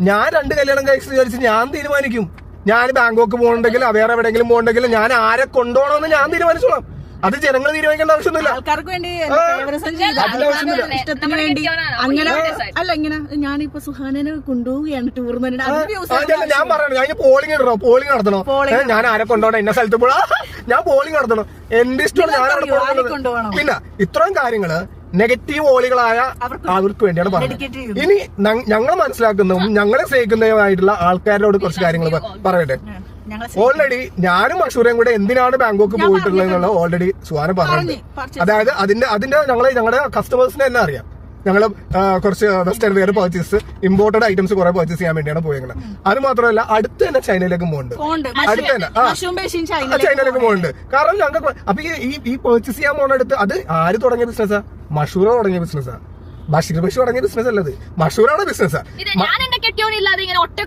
ഞാൻ രണ്ട് കല്യാണം കഴിച്ച് വിചാരിച്ച് ഞാൻ തീരുമാനിക്കും. ഞാൻ ബാങ്കോക്ക് പോകണമെങ്കിൽ വേറെ എവിടെയെങ്കിലും പോകണമെങ്കിൽ ഞാൻ ആരെ കൊണ്ടുപോകണമെന്ന് ഞാൻ തീരുമാനിച്ചോളാം. അത് ജനങ്ങൾ തീരുമാനിക്കേണ്ട ആവശ്യമൊന്നുമില്ല. ആൾക്കാർക്ക് വേണ്ടി. ഇഷ്ടത്തിന് അങ്ങനെ അല്ല ഇങ്ങനെ ഞാനിപ്പോ സുഹാനനെ കൊണ്ടുപോവുകയാണ് ടൂർ ആ, ഞാൻ- പറയണം ഞാൻ പോളിംഗ് ഇടണോ? പോളിംഗ് നടത്തണോ? ഞാൻ ആരെ കൊണ്ടുപോകണം? ഇന്ന സ്ഥലത്ത് പോടാ ഞാൻ പോളിംഗ് നടത്തണം. എന്റെ ഇഷ്ടമാണ്? ഞാൻ? പിന്നെ ഇത്രയും കാര്യങ്ങൾ നെഗറ്റീവ് ഓളികളായ അവർക്ക് വേണ്ടിയാണ് പറഞ്ഞത്. ഇനി ഞങ്ങൾ മനസ്സിലാക്കുന്നതും ഞങ്ങളെ സ്നേഹിക്കുന്നതുമായിട്ടുള്ള ആൾക്കാരോട് കുറച്ച് കാര്യങ്ങൾ പറയട്ടെ. ഓൾറെഡി ഞാനും അഷൂരയും കൂടെ എന്തിനാണ് ബാങ്കോക്ക് പോയിട്ടുള്ളത് ഓൾറെഡി സുഹാന പറഞ്ഞിട്ടുണ്ട്. അതായത് അതിന്റെ അതിന്റെ ഞങ്ങളെ ഞങ്ങളുടെ കസ്റ്റമേഴ്സിനെ തന്നെ അറിയാം. ഞങ്ങൾ കുറച്ച് western wear purchase imported items കുറെ പർച്ചേസ് ചെയ്യാൻ വേണ്ടിയാണ് പോയത് അത് മാത്രമല്ല അടുത്ത് തന്നെ ചൈനയിലേക്ക് പോകുന്നുണ്ട് അടുത്ത് തന്നെ ചൈനയിലേക്ക് പോകുന്നുണ്ട് കാരണം ഞങ്ങൾക്ക് അപ്പൊ ഈ- ഈ പർച്ചേസ് ചെയ്യാൻ പോകുന്ന അടുത്ത് അത് ആര് തുടങ്ങിയ ബിസിനസ്സാ മഷൂറ തുടങ്ങിയ ബിസിനസ്സാ ബഷീർ ബഷീർ തുടങ്ങിയ ബിസിനസ് അല്ലത് മഷൂറാണ് ബിസിനസ് ഞാൻ എന്റെ കെട്ടിയോണില്ലാതെ ഇങ്ങനെ ഒറ്റ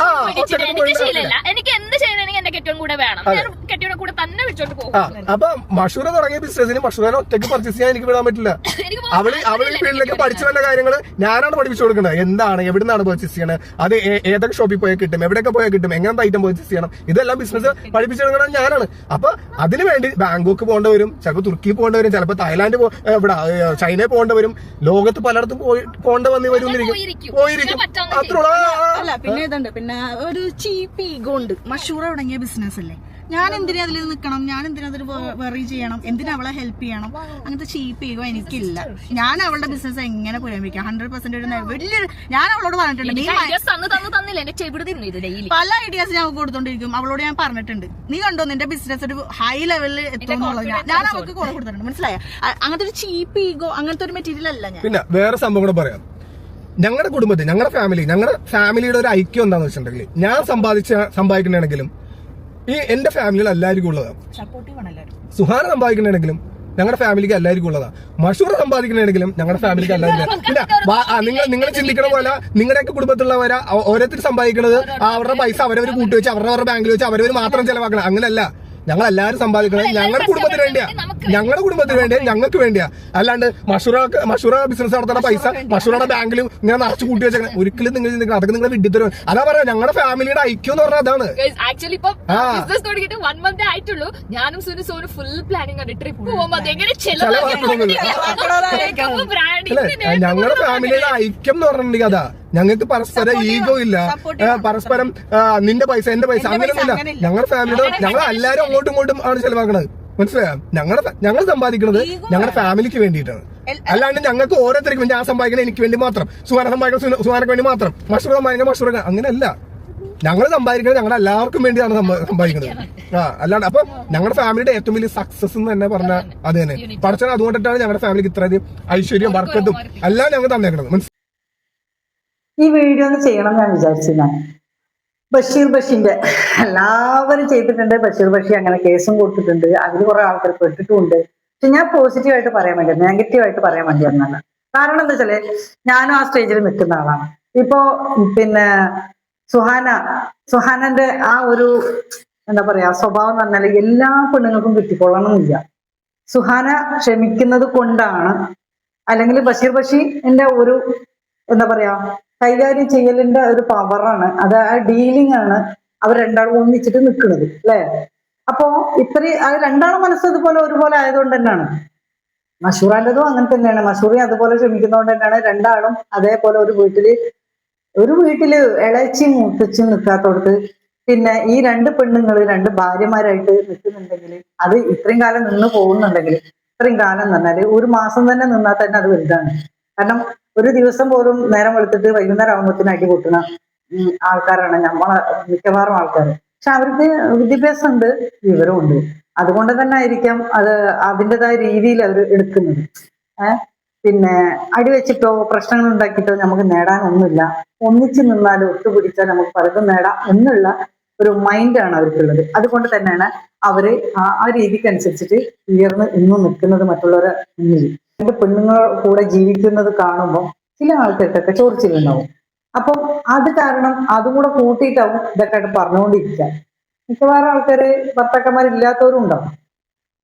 എനിക്ക് എന്ത് ചെയ്യണമെങ്കിൽ എന്റെ കെട്ടിയോൺ കൂടെ വേണം. ഞാൻ കെട്ടിയോടെ കൂടെ തന്നെ വിളിച്ചോണ്ട് പോകും. അപ്പൊ മഷൂറ തുടങ്ങിയ ബിസിനസ്സിന് മഷൂറിനെ ഒറ്റയ്ക്ക് പർച്ചേസ് ചെയ്യാൻ എനിക്ക് വിടാൻ പറ്റില്ല. അവൾ അവൾ ഫീൽഡിലേക്ക് പഠിച്ചു വന്ന കാര്യങ്ങൾ ഞാനാണ് പഠിപ്പിച്ചു കൊടുക്കുന്നത്. എന്താണ് എവിടെ നിന്നാണ് പർച്ചേസ് ചെയ്യണത് അത് ഏതൊക്കെ ഷോപ്പിൽ പോയാൽ കിട്ടും? എവിടെയൊക്കെ പോയാൽ കിട്ടും? എങ്ങനത്തെ ഐറ്റം പർച്ചേസ് ചെയ്യണം? ഇതെല്ലാം ബിസിനസ് പഠിപ്പിച്ചു കൊടുക്കുന്നത് ഞാനാണ്. അപ്പൊ അതിനു വേണ്ടി ബാങ്കോക്ക് പോകേണ്ടി വരും ചിലപ്പോൾ തുർക്കി പോകേണ്ടി വരും ചിലപ്പോൾ തായ്ലാന്റ് ഇവിടെ ചൈനയിൽ പോകേണ്ടി വരും ലോകത്ത് പലയിടത്തും പോയി പോകേണ്ടി വന്ന് വരുന്നിരിക്കും പോയിരിക്കും. അത്രേ പിന്നെ ഇതുണ്ട്. പിന്നെ ഒരു ചീപ്പ് ഈഗോ ഉണ്ട്. മഷൂറ തുടങ്ങിയ ബിസിനസ് അല്ലേ? ഞാൻ എന്തിനാ അതിൽ നിൽക്കണം ഞാൻ എന്തിനാ അതിൽ വെറി ചെയ്യണം? എന്തിനാ അവളെ ഹെൽപ്പ് ചെയ്യണം? അങ്ങനത്തെ ചീപ്പ് ഈഗോ എനിക്കില്ല. ഞാൻ അവളുടെ ബിസിനസ് എങ്ങനെ പുരോഗമിക്കാം? ഹൺഡ്രഡ് പെർസെന്റ് ഒരു വലിയൊരു ഞാൻ അവളോട് പറഞ്ഞിട്ടുണ്ട് നീ പല ഐഡിയാസ് ഞാൻ കൊടുത്തോണ്ടിരിക്കും. അവളോട് ഞാൻ പറഞ്ഞിട്ടുണ്ട് നീ കണ്ടോ നിന്റെ ബിസിനസ് ഒരു ഹൈ ലെവലിൽ എത്തുമെന്നുള്ളത് ഞാൻ- ഞാൻ അവൾക്ക് കോൾ കൊടുത്തിട്ടുണ്ട്. മനസ്സിലായ? അങ്ങനത്തെ ഒരു ചീപ്പ് ഈഗോ അങ്ങനത്തെ ഒരു മെറ്റീരിയൽ അല്ല ഞാൻ. പിന്നെ വേറെ സംഭവം കൂടെ പറയാം. ഞങ്ങളുടെ കുടുംബത്തിൽ ഞങ്ങളുടെ ഫാമിലി ഞങ്ങളുടെ ഫാമിലിയുടെ ഒരു ഐക്യം എന്താണെന്ന് വെച്ചിട്ടുണ്ടെങ്കിൽ ഞാൻ സമ്പാദിച്ച സമ്പാദിക്കണമെങ്കിലും ഈ എന്റെ ഫാമിലിയിൽ എല്ലാവർക്കും ഉള്ളതാണ് എല്ലാവരും സുഹാന സമ്പാദിക്കണമെങ്കിലും ഞങ്ങളുടെ ഫാമിലിക്ക് എല്ലാവർക്കും ഉള്ളതാണ് മഷൂർ സമ്പാദിക്കണമെങ്കിലും ഞങ്ങളുടെ ഫാമിലിക്ക് എല്ലാവർക്കും ഇല്ല നിങ്ങൾ നിങ്ങൾ ചിന്തിക്കണ പോലെ നിങ്ങളുടെയൊക്കെ കുടുംബത്തിലുള്ളവരെ ഓരോരുത്തർ സമ്പാദിക്കുന്നത് അവരുടെ പൈസ അവരവർ കൂട്ടി വെച്ച് അവരുടെ അവരുടെ ബാങ്കിൽ വെച്ച് അവരവർ മാത്രം ചെലവാക്കണം. അങ്ങനെയല്ല ഞങ്ങൾ എല്ലാവരും സമ്പാദിക്കുന്നത് ഞങ്ങളുടെ കുടുംബത്തിന് വേണ്ടിയാ. ഞങ്ങളുടെ കുടുംബത്തിന് വേണ്ടിയാ ഞങ്ങൾക്ക് വേണ്ടിയാ. അല്ലാണ്ട് മഷൂറ മഷൂറ ബിസിനസ് നടത്തുന്ന പൈസ മഷൂറയുടെ ബാങ്കിലും ഇങ്ങനെ നിറച്ച് കൂട്ടി വെച്ചാൽ ഒരിക്കലും നിങ്ങൾ ചിന്തിക്കണം അതൊക്കെ നിങ്ങളുടെ തരും അതാ പറയാ ഞങ്ങളുടെ ഫാമിലിയുടെ ഐക്യം എന്ന് പറഞ്ഞാൽ അതാണ്. ആക്ച്വലി ഇപ്പൊ ബിസിനസ് തുടങ്ങിയിട്ട് വൺ മന്ത് ആയിട്ടുള്ളൂ. ഞാനും സുനു സോനു ഫുൾ പ്ലാനിങ് ആണ് ട്രിപ്പ് പോകുമ്പോ അതെങ്ങനെ ചെലവാക്കണമെന്നില്ല. അല്ലെ? ഞങ്ങളുടെ ഫാമിലിയുടെ ഐക്യം എന്ന് പറഞ്ഞിട്ടുണ്ടെങ്കിൽ അതാ. ഞങ്ങൾക്ക് പരസ്പരം ഈഗോ ഇല്ല. പരസ്പരം നിന്റെ പൈസ എന്റെ പൈസ അങ്ങനെയൊന്നുമില്ല. ഞങ്ങളുടെ ഫാമിലിയുടെ ഞങ്ങൾ എല്ലാരും അങ്ങോട്ടും ഇങ്ങോട്ടും ആണ് ചെലവാക്കണത്. മനസ്സിലായോ? ഞങ്ങളുടെ ഞങ്ങൾ സമ്പാദിക്കുന്നത് ഞങ്ങളുടെ ഫാമിലിക്ക് വേണ്ടിയിട്ടാണ്. അല്ലാണ്ട് ഞങ്ങൾക്ക് ഓരോരുത്തർക്കും ഞാൻ സമ്പാദിക്കണം എനിക്ക് വേണ്ടി മാത്രം. സുഹാന സമ്പാദിക്കണം സുഹാനക്ക് വേണ്ടി മാത്രം. മഷൂർ സമ്പാദിക്കണം മഷൂർ അങ്ങനെയല്ല. ഞങ്ങൾ സമ്പാദിക്കുന്നത് ഞങ്ങൾ എല്ലാവർക്കും വേണ്ടിയാണ് സമ്പാദിക്കുന്നത് ആ അല്ലാണ്ട് അപ്പൊ ഞങ്ങളുടെ ഫാമിലിയുടെ ഏറ്റവും വലിയ സക്സസ് എന്ന് തന്നെ പറഞ്ഞ അത് തന്നെ. പഠിച്ചാൽ അതുകൊണ്ടിട്ടാണ് ഞങ്ങളുടെ ഫാമിലിക്ക് ഇത്രയധികം ഐശ്വര്യം വർക്കത്തും എല്ലാം ഞങ്ങൾ തന്നേക്കുന്നത് മനസ്സിലായി ഈ വീഡിയോ ഒന്ന് ചെയ്യണം ഞാൻ വിചാരിച്ചു ഞാൻ ബഷീർ ബഷീന്റെ. എല്ലാവരും ചെയ്തിട്ടുണ്ട്. ബഷീർ ബഷീർ അങ്ങനെ കേസും കൊടുത്തിട്ടുണ്ട്. അതിൽ കുറെ ആൾക്കാർ പെട്ടിട്ടുമുണ്ട്. പക്ഷെ ഞാൻ പോസിറ്റീവായിട്ട് പറയാൻ വേണ്ടി നെഗറ്റീവായിട്ട് പറയാൻ വേണ്ടി വന്നതാണ്. കാരണം എന്താ വെച്ചാൽ ഞാനും ആ സ്റ്റേജിൽ നിൽക്കുന്ന ആളാണ്. ഇപ്പോ പിന്നെ സുഹാന സുഹാനന്റെ ആ ഒരു എന്താ പറയാ സ്വഭാവം എന്ന് എല്ലാ പെണ്ണുങ്ങൾക്കും കിട്ടിക്കൊള്ളണമെന്നില്ല സുഹാന ക്ഷമിക്കുന്നത് കൊണ്ടാണ്. അല്ലെങ്കിൽ ബഷീർ ബഷീറിന്റെ ഒരു എന്താ പറയാ കൈകാര്യം ചെയ്യലിന്റെ ഒരു പവറാണ് അത് ആ ഡീലിംഗ് ആണ് അവർ രണ്ടാളും ഒന്നിച്ചിട്ട് നിൽക്കുന്നത് അല്ലെ? അപ്പോ ഇത്രയും ആ രണ്ടാളും മനസ്സ് ഇതുപോലെ ഒരുപോലെ ആയതുകൊണ്ട് തന്നെയാണ്. മഷൂറാന്റെതും അങ്ങനെ തന്നെയാണ്. മഷൂറി അതുപോലെ ശ്രമിക്കുന്നതുകൊണ്ട് തന്നെയാണ് രണ്ടാളും അതേപോലെ ഒരു വീട്ടിൽ ഒരു വീട്ടിൽ ഇളച്ചി മൂത്തച്ചും നിൽക്കാത്തോടത്ത് പിന്നെ ഈ രണ്ട് പെണ്ണുങ്ങൾ രണ്ട് ഭാര്യമാരായിട്ട് നിൽക്കുന്നുണ്ടെങ്കിൽ അത് ഇത്രയും കാലം നിന്ന് പോകുന്നുണ്ടെങ്കിൽ ഇത്രയും കാലം പറഞ്ഞാൽ ഒരു മാസം തന്നെ നിന്നാൽ തന്നെ അത് വലുതാണ്. കാരണം ഒരു ദിവസം പോലും നേരം വെളുത്തിട്ട് വൈകുന്നേരം ആകുമ്പോഴത്തേന് അടി പൊട്ടുന്ന ആൾക്കാരാണ് നമ്മളെ മിക്കവാറും ആൾക്കാർ പക്ഷെ അവർക്ക് വിദ്യാഭ്യാസം ഉണ്ട് വിവരവും ഉണ്ട് അതുകൊണ്ട് തന്നെ ആയിരിക്കാം അത് അതിന്റെതായ രീതിയിൽ അവർ എടുക്കുന്നത്. ഏഹ് പിന്നെ അടിവെച്ചിട്ടോ പ്രശ്നങ്ങൾ ഉണ്ടാക്കിയിട്ടോ നമുക്ക് നേടാനൊന്നുമില്ല. ഒന്നിച്ചു നിന്നാൽ ഒത്തുപിടിച്ചാൽ നമുക്ക് പലതും നേടാം എന്നുള്ള ഒരു മൈൻഡാണ് അവർക്കുള്ളത്. അതുകൊണ്ട് തന്നെയാണ് അവർ ആ ആ രീതിക്ക് അനുസരിച്ചിട്ട് ഉയർന്ന് ഇന്നും നിൽക്കുന്നത് മറ്റുള്ളവരെ മുന്നിൽ. രണ്ട് പെണ്ണുങ്ങളുടെ കൂടെ ജീവിക്കുന്നത് കാണുമ്പോൾ ചില ആൾക്കാർക്കൊക്കെ ചോറിച്ചിലുണ്ടാവും അപ്പം അത് കാരണം അതും കൂടെ കൂട്ടിയിട്ടാവും ഇതൊക്കെ പറഞ്ഞുകൊണ്ടിരിക്കുക. മിക്കവാറും ആൾക്കാര് ഭർത്താക്കന്മാരില്ലാത്തവരും ഉണ്ടാവും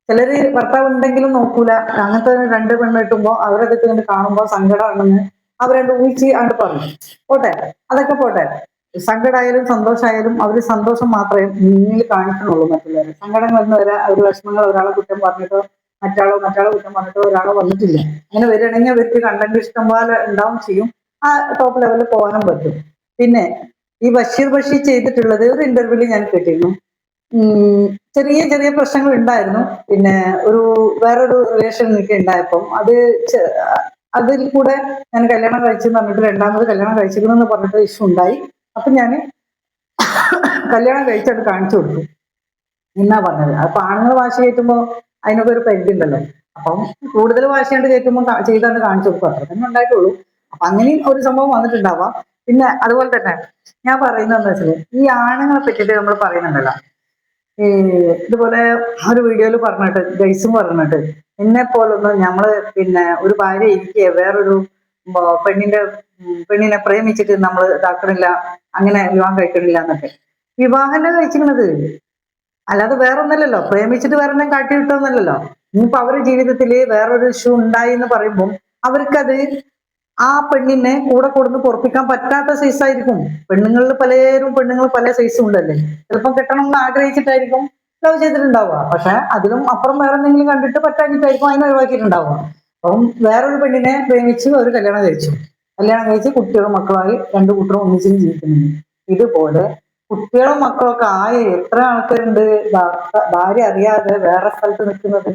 ചിലര് ഭർത്താവ് ഉണ്ടെങ്കിലും നോക്കൂല. അങ്ങനത്തെ രണ്ട് പെണ്ണ് കിട്ടുമ്പോ അവരതൊക്കെ ഇങ്ങനെ കാണുമ്പോൾ സങ്കടമാണെന്ന് അവരണ്ട് ഊഹിച്ച് അങ്ങോട്ട് പറഞ്ഞു പോട്ടെ അതൊക്കെ പോട്ടെ. സങ്കടമായാലും സന്തോഷമായാലും അവർ സന്തോഷം മാത്രമേ മുന്നിൽ കാണിക്കുന്നുള്ളൂ മറ്റുള്ളവരെ. സങ്കടം വരുന്നവരെ അവർ വിഷമങ്ങൾ ഒരാളെ കുറ്റം പറഞ്ഞിട്ടോ മറ്റാളോ മറ്റാളോ കുറ്റം പറഞ്ഞിട്ടോ ഒരാളോ വന്നിട്ടില്ല. അങ്ങനെ വരികയാണെങ്കിൽ അവർക്ക് കണ്ടന്റ് ഇഷ്ടംപോലെ ഉണ്ടാവും ചെയ്യും. ആ ടോപ്പ് ലെവലിൽ പോകാനും പറ്റും. പിന്നെ ഈ ബഷീർ ബഷീർ ചെയ്തിട്ടുള്ളത് ഒരു ഇന്റർവ്യൂവിൽ ഞാൻ കേട്ടിരുന്നു. ചെറിയ ചെറിയ പ്രശ്നങ്ങൾ ഉണ്ടായിരുന്നു. പിന്നെ ഒരു വേറൊരു റിലേഷൻ എനിക്ക് ഉണ്ടായപ്പം അത് അതിൽ കൂടെ ഞാൻ കല്യാണം കഴിച്ചെന്ന് പറഞ്ഞിട്ട് രണ്ടാമത് കല്യാണം കഴിച്ചിരുന്നെന്ന് പറഞ്ഞിട്ട് ഇഷ്യൂ ഉണ്ടായി. അപ്പൊ ഞാൻ കല്യാണം കഴിച്ചത് കാണിച്ചു കൊടുത്തു. എന്നാ പറഞ്ഞത്? അപ്പൊ ആണുങ്ങൾ വാശി കയറ്റുമ്പോ അതിനൊക്കെ ഒരു പരിധി ഉണ്ടല്ലോ. അപ്പം കൂടുതൽ വാശിയായിട്ട് കേൾക്കുമ്പോൾ ചെയ്താണ്ട് കാണിച്ചു കൊടുക്കും. അത്ര തന്നെ ഉണ്ടായിട്ടുള്ളൂ. അപ്പൊ അങ്ങനെയും ഒരു സംഭവം വന്നിട്ടുണ്ടാവാം. പിന്നെ അതുപോലെ തന്നെ ഞാൻ പറയുന്നത് എന്താ വെച്ചാൽ ഈ ആണുങ്ങളെ പറ്റിയിട്ട് നമ്മൾ പറയുന്നുണ്ടല്ലോ. ഈ ഇതുപോലെ ഒരു വീഡിയോയിൽ പറഞ്ഞിട്ട് ഗൈസും പറഞ്ഞിട്ട് എന്നെ പോലൊന്നും നമ്മൾ പിന്നെ ഒരു ഭാര്യ ഇരിക്കുക വേറൊരു പെണ്ണിന്റെ പെണ്ണിനെ പ്രേമിച്ചിട്ട് നമ്മൾ ഇതാക്കണില്ല അങ്ങനെ വിവാഹം കഴിക്കണില്ല എന്നൊക്കെ. വിവാഹം കഴിച്ചിരുന്നത് അല്ലാതെ വേറൊന്നല്ലല്ലോ. പ്രേമിച്ചിട്ട് വേറെ എന്തെങ്കിലും കാട്ടി കിട്ടുമെന്നല്ലല്ലോ ഇനിയിപ്പോ അവരുടെ ജീവിതത്തിൽ വേറൊരു ഇഷ്യൂ ഉണ്ടായി എന്ന് പറയുമ്പോൾ അവർക്കത് ആ പെണ്ണിനെ കൂടെ കൊടുന്ന് പൊറപ്പിക്കാൻ പറ്റാത്ത സൈസ് ആയിരിക്കും. പെണ്ണുങ്ങളിൽ പലരും പെണ്ണുങ്ങൾ പല സൈസും ഉണ്ടല്ലേ. ചിലപ്പം കെട്ടണം എന്ന് ആഗ്രഹിച്ചിട്ടായിരിക്കും ലവ് ചെയ്തിട്ടുണ്ടാവുക. പക്ഷെ അതിലും അപ്പുറം വേറെ എന്തെങ്കിലും കണ്ടിട്ട് പറ്റാഞ്ഞിട്ടായിരിക്കും അതിനെ ഒഴിവാക്കിയിട്ടുണ്ടാവുക. അപ്പം വേറൊരു പെണ്ണിനെ പ്രേമിച്ച് ഒരു കല്യാണം കഴിച്ചു. കല്യാണം കഴിച്ച് കുട്ടികളും മക്കളായി രണ്ടു കൂട്ടരും ഒന്നിച്ചും ജീവിക്കുന്നുണ്ട്. ഇതുപോലെ കുട്ടികളും മക്കളൊക്കെ ആയി എത്ര ആൾക്കാരുണ്ട്? ഭാര്യ അറിയാതെ വേറെ സ്ഥലത്ത് നിൽക്കുന്നത്.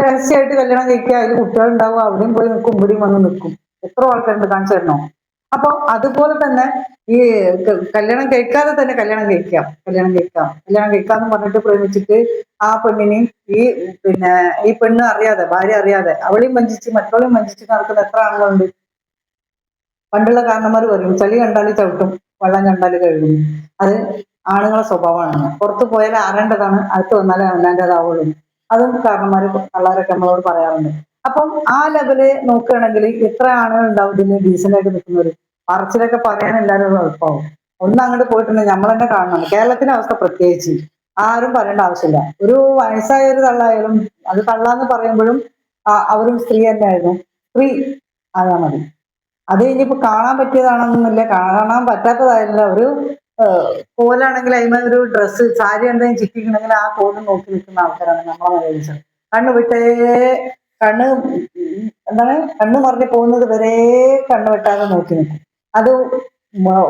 രഹസ്യമായിട്ട് കല്യാണം കഴിക്കുക അതിൽ കുട്ടികളുണ്ടാവും അവിടെയും പോയി നിൽക്കും ഇവിടെയും വന്ന് നിൽക്കും. എത്ര ആൾക്കാരുണ്ട് കാണിച്ചു തരണോ? അപ്പൊ അതുപോലെ തന്നെ ഈ കല്യാണം കഴിക്കാതെ തന്നെ കല്യാണം കഴിക്കാം കല്യാണം കഴിക്കാം. കല്യാണം കഴിക്കാന്ന് പറഞ്ഞിട്ട് പ്രേമിച്ചിട്ട് ആ പെണ്ണിനെയും ഈ പിന്നെ ഈ പെണ്ണ് അറിയാതെ ഭാര്യ അറിയാതെ അവളെയും വഞ്ചിച്ച് മറ്റവളെയും വഞ്ചിച്ച് നടക്കുന്ന എത്ര ആളുകളുണ്ട് പണ്ടുള്ള കാരണന്മാർ പറയും ചളി കണ്ടാൽ ചവിട്ടും വെള്ളം കണ്ടാൽ കഴുകും. അത് ആണുങ്ങളെ സ്വഭാവമാണ്. പുറത്ത് പോയാൽ അറേണ്ടതാണ് അടുത്ത് വന്നാലേ അവനാന്റെതാവുള്ളൂ അതും കാരണന്മാര് കള്ളാരൊക്കെ നമ്മളോട് പറയാറുണ്ട്. അപ്പം ആ ലെവൽ നോക്കുകയാണെങ്കിൽ എത്ര ആണുങ്ങൾ ഉണ്ടാവും ഇതിന് ഡീസന്റ് ആയിട്ട് നിൽക്കുന്നവർ പറച്ചിലൊക്കെ പറയാൻ എല്ലാവരും എളുപ്പമാവും ഒന്ന് അങ്ങോട്ട് പോയിട്ടുണ്ടെങ്കിൽ നമ്മൾ തന്നെ കാണണം. കേരളത്തിന്റെ അവസ്ഥ പ്രത്യേകിച്ച് ആരും പറയേണ്ട ആവശ്യമില്ല. ഒരു വയസ്സായ ഒരു തള്ളായാലും അത് തള്ളാന്ന് പറയുമ്പോഴും അവരും സ്ത്രീ തന്നെയായിരുന്നു. സ്ത്രീ ആയാൽ മതി. അത് കഴിഞ്ഞിപ്പോ കാണാൻ പറ്റിയതാണെന്നൊന്നുമില്ല. കാണാൻ പറ്റാത്തതായില്ല. ഒരു കോലാണെങ്കിൽ അതിന് ഒരു ഡ്രസ്സ് സാരി എന്തെങ്കിലും ചിറ്റിക്കണമെങ്കിൽ ആ കോലും നോക്കി നിൽക്കുന്ന ആൾക്കാരാണ് നമ്മളെ മലയാളിച്ചത് കണ്ണ് വിട്ടേ കണ്ണ് എന്താണ് കണ്ണ് മറിഞ്ഞു പോകുന്നത് വരെ കണ്ണ് വെട്ടാതെ നോക്കി നിൽക്കും. അത്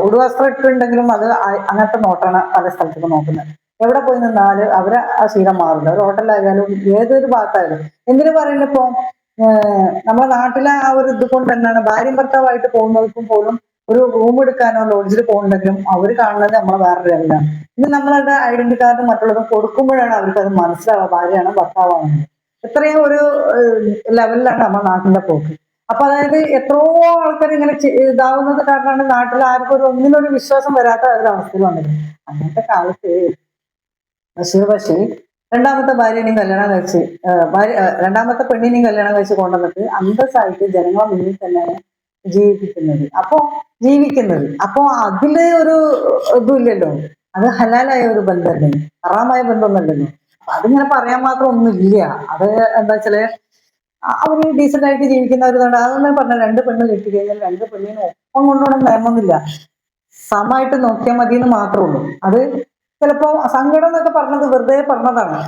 ഉടുവസ്ത്രം ഇട്ടിട്ടുണ്ടെങ്കിലും അത് അങ്ങനത്തെ നോട്ടാണ് പല സ്ഥലത്തേക്ക് നോക്കുന്നത്. എവിടെ പോയി നിന്നാൽ അവരെ ആ ശീലം മാറില്ല. ഒരു ഹോട്ടലായാലും ഏതൊരു ഭാഗത്തായാലും. എന്തിനു പറയുന്നത് നമ്മുടെ നാട്ടിലെ ആ ഒരു ഇത് കൊണ്ട് തന്നെയാണ്. ഭാര്യയും ഭർത്താവായിട്ട് പോകുന്നവർക്കും പോലും ഒരു റൂം എടുക്കാനോ ലോഡ്ജിൽ പോകുന്നുണ്ടെങ്കിലും അവർ കാണുന്നത് നമ്മളെ വേറൊരു ലെവലാണ് ഇനി നമ്മളുടെ ഐഡന്റി കാർഡ് മറ്റുള്ളതും കൊടുക്കുമ്പോഴാണ് അവർക്ക് അത് മനസ്സിലാവുക. ഭാര്യയാണ് ഭർത്താവാണ്? ഇത്രയും ഒരു ലെവലിലാണ് നമ്മുടെ നാട്ടിന്റെ പോക്ക്. അപ്പൊ അതായത് എത്രയോ ആൾക്കാർ ഇങ്ങനെ ഇതാവുന്നത് കാരണമാണ് നാട്ടിൽ ആർക്കും ഒരു ഒന്നിനൊരു വിശ്വാസം വരാത്ത ഒരു അവസ്ഥയിൽ വന്നത്. അങ്ങനത്തെ കാലത്ത് ബഷീർ ബഷീർ രണ്ടാമത്തെ ഭാര്യനെയും കല്യാണം കഴിച്ച് രണ്ടാമത്തെ പെണ്ണിനെയും കല്യാണം കഴിച്ച് കൊണ്ടുവന്നിട്ട് അന്തസ്സായിട്ട് ജനങ്ങളെ മുന്നിൽ തന്നെ ജീവിപ്പിക്കുന്നത് അപ്പോ ജീവിക്കുന്നത്. അപ്പോ അതിൽ ഒരു ഇതുമില്ലല്ലോ. അത് ഹലാലായ ഒരു ബന്ധമല്ലേ ഹറാമായ ബന്ധമൊന്നുമല്ലല്ലോ. അപ്പൊ അതിങ്ങനെ പറയാൻ മാത്രം ഒന്നുമില്ല. അത് എന്താ വെച്ചാൽ അവർ ഡീസന്റ് ആയിട്ട് ജീവിക്കുന്നവരുന്നുണ്ട് അതൊന്നും പറഞ്ഞ രണ്ട് പെണ്ണ് കെട്ടി കഴിഞ്ഞാൽ രണ്ട് പെണ്ണിനും ഒപ്പം കൊണ്ടുപോകണം നിയമമൊന്നുമില്ല. സമമായിട്ട് നോക്കിയാൽ മതി എന്ന് മാത്രമേ ഉള്ളൂ. അത് ചിലപ്പോ സങ്കടം എന്നൊക്കെ പറഞ്ഞത് വെറുതെ പറഞ്ഞതാണ്.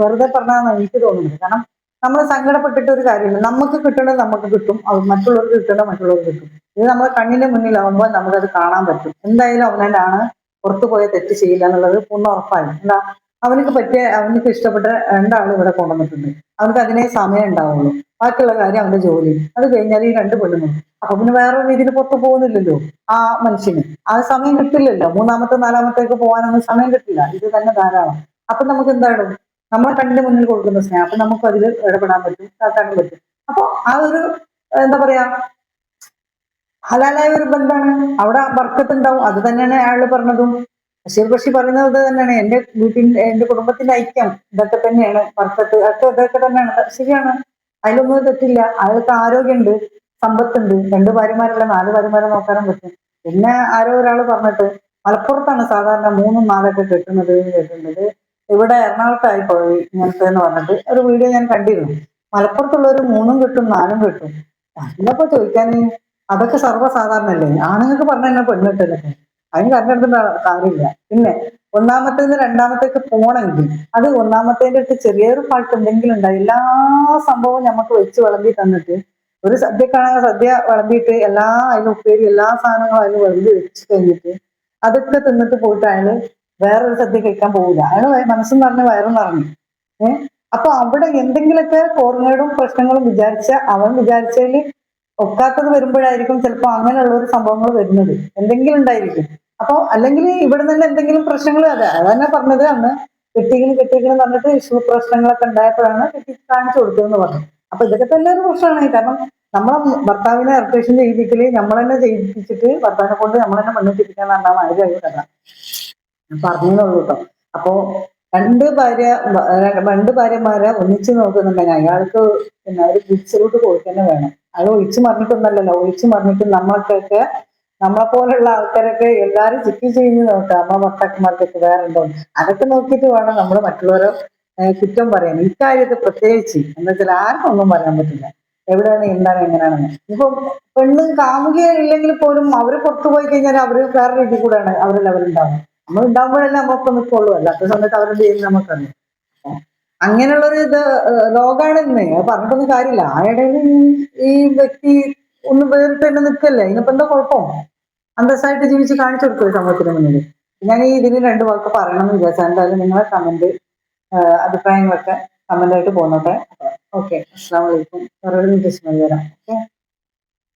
വെറുതെ പറഞ്ഞതാണെന്ന് എനിക്ക് തോന്നുന്നത് കാരണം നമ്മൾ സങ്കടപ്പെട്ടിട്ട് ഒരു കാര്യമില്ല. നമുക്ക് കിട്ടേണ്ടത് നമുക്ക് കിട്ടും. അത് മറ്റുള്ളവർക്ക് കിട്ടേണ്ടത് മറ്റുള്ളവർക്ക് കിട്ടും. ഇത് നമ്മുടെ കണ്ണിന്റെ മുന്നിലാവുമ്പോൾ നമുക്കത് കാണാൻ പറ്റും. എന്തായാലും അവനാണ് പുറത്തു പോയ തെറ്റ് ചെയ്യില്ല എന്നുള്ളത് പൂർണ ഉറപ്പായി. എന്താ അവനക്ക് പറ്റിയ അവനക്ക് ഇഷ്ടപ്പെട്ട രണ്ടാളും ഇവിടെ കൊണ്ടുവന്നിട്ടുണ്ട്. അവനക്ക് അതിനെ സമയം ഉണ്ടാവുള്ളൂ. ബാക്കിയുള്ള കാര്യം അവന്റെ ജോലി. അത് കഴിഞ്ഞാൽ ഈ രണ്ട് പെണ്ണുങ്ങൾ. അപ്പൊ പിന്നെ വേറെ രീതിയിൽ പുറത്തു പോകുന്നില്ലല്ലോ ആ മനുഷ്യന്. ആ സമയം കിട്ടില്ലല്ലോ. മൂന്നാമത്തെ നാലാമത്തേക്ക് പോകാനൊന്നും സമയം കിട്ടില്ല. ഇത് തന്നെ ധാരാളം. അപ്പൊ നമുക്ക് എന്താണ്? നമ്മളെ കണ്ണിന്റെ മുന്നിൽ കൊടുക്കുന്ന സ്നേഹം. അപ്പൊ നമുക്ക് അതിൽ ഇടപെടാൻ പറ്റും കാട്ടാൻ പറ്റും. അപ്പൊ ആ ഒരു എന്താ പറയാ ഹലാലായ ഒരു ബന്ധമാണ്. അവിടെ ബർക്കത്തുണ്ടാവും അത് തന്നെയാണ് അയാൾ പറഞ്ഞതും. ബഷീർ ബഷീർ പറയുന്നത് തന്നെയാണ്. എന്റെ വീട്ടിന്റെ എന്റെ കുടുംബത്തിന്റെ ഐക്യം ഇതൊക്കെ തന്നെയാണ്. ബർക്കത്ത് ഒക്കെ ഇതൊക്കെ തന്നെയാണ്. ശരിയാണ്. അതിലൊന്നും തെറ്റില്ല. അയാൾക്ക് ആരോഗ്യമുണ്ട് സമ്പത്തുണ്ട്. രണ്ട് ഭാര്യമാരല്ല നാല് ഭാര്യമാരെ നോക്കാനും പറ്റും. പിന്നെ ആരോ ഒരാൾ പറഞ്ഞിട്ട് മലപ്പുറത്താണ് സാധാരണ മൂന്നും നാലൊക്കെ കെട്ടുന്നത് കേട്ടിട്ടുണ്ട് ഇവിടെ എറണാകുളത്തായി പോയി ഇങ്ങനത്തെ എന്ന് പറഞ്ഞിട്ട് ഒരു വീഡിയോ ഞാൻ കണ്ടിരുന്നു. മലപ്പുറത്തുള്ളവർ മൂന്നും കിട്ടും നാലും കിട്ടും. അതിനപ്പോ ചോദിക്കാൻ അതൊക്കെ സർവസാധാരണല്ലേ? ആണുങ്ങൾക്ക് പറഞ്ഞ തന്നെ അതിന് കണ്ടെടുത്തിട്ട് കാര്യമില്ല. പിന്നെ ഒന്നാമത്തേന്ന് രണ്ടാമത്തേക്ക് പോണെങ്കിൽ അത് ഒന്നാമത്തേന്റെ അടുത്ത് ചെറിയൊരു ഫാൾട്ട് എന്തെങ്കിലും ഉണ്ടായി എല്ലാ സംഭവവും നമുക്ക് വെച്ച് വിളമ്പി തന്നിട്ട് ഒരു സദ്യക്കാണെങ്കിൽ സദ്യ വിളമ്പിയിട്ട് എല്ലാ അതിന് ഉപ്പേരി എല്ലാ സാധനങ്ങളും അതിന് വിളമ്പി വെച്ച് കഴിഞ്ഞിട്ട് അതൊക്കെ തിന്നിട്ട് പോയിട്ട് അയാൾ വേറൊരു സദ്യ കഴിക്കാൻ പോകില്ല അയാൾ മനസ്സും നിറഞ്ഞ് വയറും നിറഞ്ഞു. ഏഹ് അപ്പൊ അവിടെ എന്തെങ്കിലുമൊക്കെ കോർണേടും പ്രശ്നങ്ങളും വിചാരിച്ച അവൻ വിചാരിച്ചതിൽ ഒക്കാത്തത് വരുമ്പോഴായിരിക്കും ചിലപ്പോൾ അങ്ങനെയുള്ള ഒരു സംഭവങ്ങൾ വരുന്നത്. എന്തെങ്കിലും ഉണ്ടായിരിക്കും. അപ്പൊ അല്ലെങ്കിൽ ഇവിടെ നിന്ന് എന്തെങ്കിലും പ്രശ്നങ്ങൾ അതെ അതന്നെ പറഞ്ഞത് അന്ന് കെട്ടികളും കെട്ടികളും പറഞ്ഞിട്ട് ഇഷ്യൂ പ്രശ്നങ്ങളൊക്കെ ഉണ്ടായപ്പോഴാണ് കെട്ടി കാണിച്ചു കൊടുത്തതെന്ന് പറഞ്ഞു അപ്പൊ ഇതൊക്കെ തന്നെ ഒരു പ്രശ്നമാണ്. കാരണം നമ്മളെ ഭർത്താവിനെ ഇറിറ്റേഷൻ ചെയ്യിപ്പിക്കൽ നമ്മൾ തന്നെ ചെയ്യിപ്പിച്ചിട്ട് ഭർത്താവിനെ കൊണ്ട് നമ്മൾ തന്നെ പെണ്ണിട്ടിരിക്കാൻ പറഞ്ഞാൽ ആരും കഥ ഞാൻ പറഞ്ഞുള്ളൂ കേട്ടോ അപ്പോ രണ്ട് ഭാര്യ രണ്ട് ഭാര്യമാരെ ഒന്നിച്ചു നോക്കുന്നുണ്ടെങ്കിൽ അയാൾക്ക് പിന്നെ ഒരു തിരിച്ചറിവിട്ട് തന്നെ വേണം. അയാൾ ഒളിച്ചു മറിഞ്ഞിട്ടൊന്നല്ലല്ലോ ഒളിച്ചു മറിഞ്ഞിട്ട് നമ്മൾക്കൊക്കെ നമ്മളെ പോലുള്ള ആൾക്കാരൊക്കെ എല്ലാരും ചിക്കി ചെയ്യുന്നു നോക്കാം. അമ്മ ഭർത്താക്കന്മാർക്കൊക്കെ വേറെ ഉണ്ടോ അതൊക്കെ നോക്കിയിട്ട് വേണം നമ്മൾ മറ്റുള്ളവരെ കുറ്റം പറയാൻ. ഇക്കാര്യത്തെ പ്രത്യേകിച്ച് എന്താ വെച്ചാൽ ആർക്കും ഒന്നും പറയാൻ പറ്റില്ല. എവിടെയാണ് എന്താണ് എങ്ങനെയാണെന്ന്. ഇപ്പൊ പെണ്ണ് കാമുകയില്ലെങ്കിൽ പോലും അവർ പുറത്തു പോയി കഴിഞ്ഞാൽ അവർ വേറെ രീതി കൂടെയാണ് അവരുടെ അവരുണ്ടാവും നമ്മൾ ഉണ്ടാകുമ്പോഴല്ലേ നമ്മൾക്ക് നിൽക്കുള്ളൂ അല്ലാത്ത സമയത്ത് അവരുടെ ചെയ്യുന്നത് നമുക്കറിയാം അങ്ങനെയുള്ളൊരു ഇത് ലോകാണെന്ന്. പറഞ്ഞിട്ടൊന്നും കാര്യമില്ല. ആ ഇടയിൽ ഈ വ്യക്തി ഒന്ന് വേറിട്ട് തന്നെ നിൽക്കല്ലേ? ഇതിനിപ്പോ എന്താ കുഴപ്പം? അന്തസ്സായിട്ട് ജീവിച്ച് കാണിച്ചു കൊടുക്കുക സമൂഹത്തിന് മുന്നിൽ. ഞാൻ ഈ ഇതിന് രണ്ട് വാക്ക് പറയണം എന്ന് വിചാരിച്ചാൽ എന്തായാലും നിങ്ങളെ കമന്റ് അഭിപ്രായങ്ങളൊക്കെ കമന്റായിട്ട് പോകുന്നോട്ടെ ഓക്കെ. അസ്സാം വലൈക്കും ഒരു നിർദ്ദേശം വരാം. ഓക്കെ?